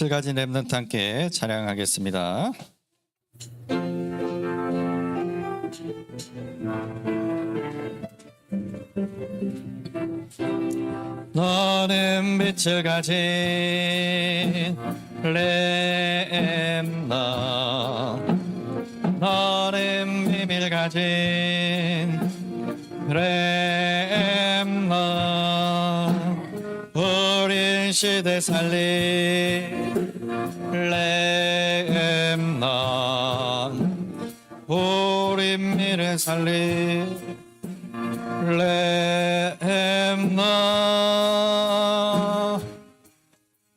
칠가지 랩넌트 함께 찬양하겠습니다. 너는 빛을 가진 렘넌 너는 비밀 가진 렘넌 우린 시대 살린 렘넌 우린 미래 살린 렘넌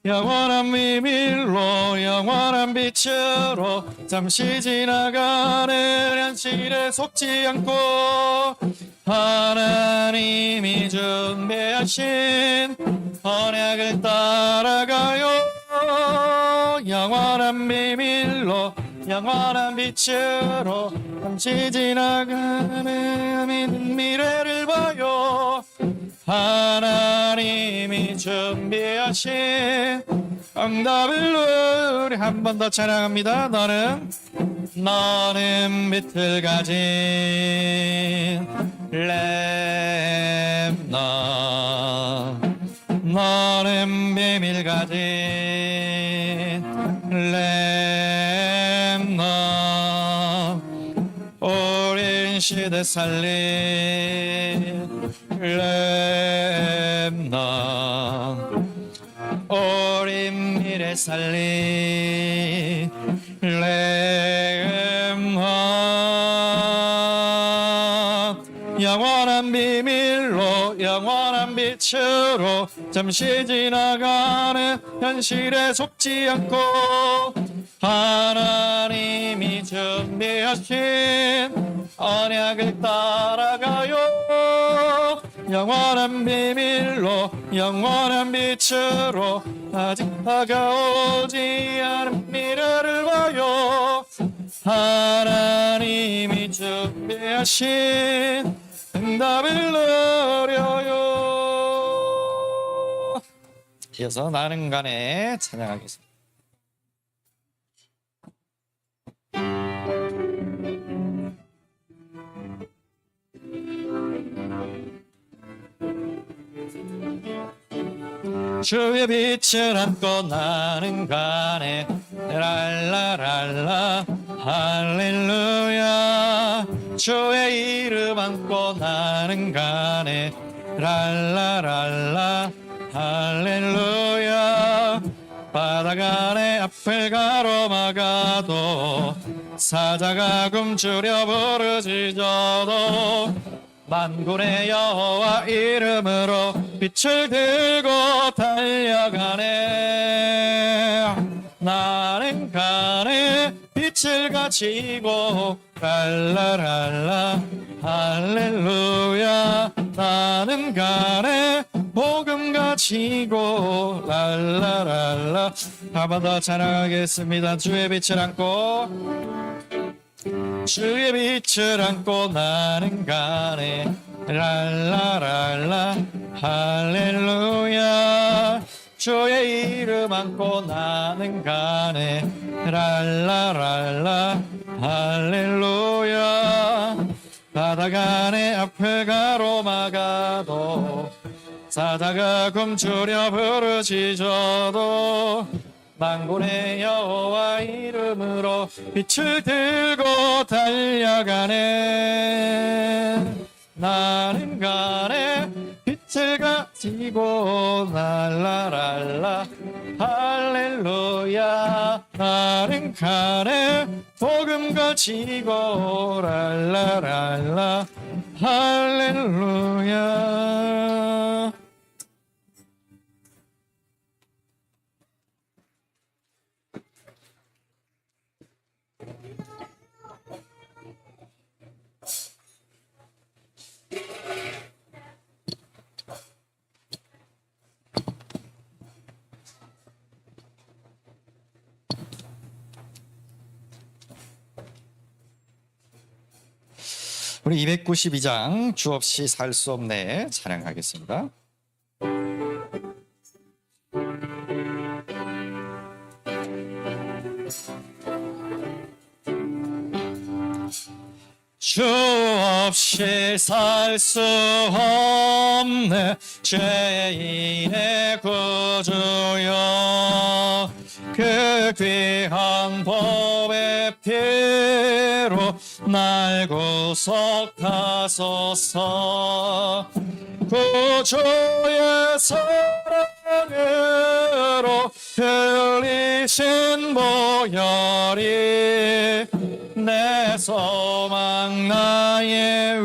영원한 비밀로 영원한 빛으로 잠시 지나가는 현실에 속지 않고 하나님이 준비하신 언약을 따라가요 영원한 비밀로 영원한 빛으로 잠시 지나가는 미래를 봐요 하나님이 준비하신 응답을 우리 한 번 더 찬양합니다. 너는 너는 빛을 가진 렘넌 너는 비밀 가진 시대 살린 렘넌 어린 미래 살린 렘넌 영원한 비밀로 영원한 빛으로 잠시 지나가는 현실에 속지 않고 하나님이 준비하신 언약을 따라가요. 영원한 비밀로 영원한 빛으로 아직 다가오지 않은 미래를 봐요. 하나님이 준비하신 응답을 노려요. 이어서 나는 간에 찬양하겠습니다 주의 빛을 안고 나는 가네 랄라랄라 할렐루야. 주의 이름 안고 나는 가네 랄라랄라 할렐루야. 바다 간의 앞을 가로막아도 사자가 굶주려 부르짖어도 만군의 여호와 이름으로 빛을 들고 달려가네. 나는 가네 빛을 가지고 랄라랄라 할렐루야. 나는 가네 복음 가지고 랄라랄라. 한번더 찬양하겠습니다. 주의 빛을 안고 주의 빛을 안고 나는 가네. 랄라랄라 할렐루야. 주의 이름 안고 나는 가네. 랄라랄라 할렐루야. 바다간의 앞을 가로막아도 사자가 굶주려 부르짖어도 만군의 여호와 이름으로 빛을 들고 달려가네. 나는 가네 빛을 가지고 날라랄라. 할렐루야. 나는 가네 복음 가지고 랄라랄라. 할렐루야 우리 292장 주 없이 살 수 없네 찬양하겠습니다. 주 없이 살 수 없네 죄인의 구주여 그 귀한 법의 피 날 구속하소서. 구주의 사랑으로 흘리신 보혈이 내 소망 나의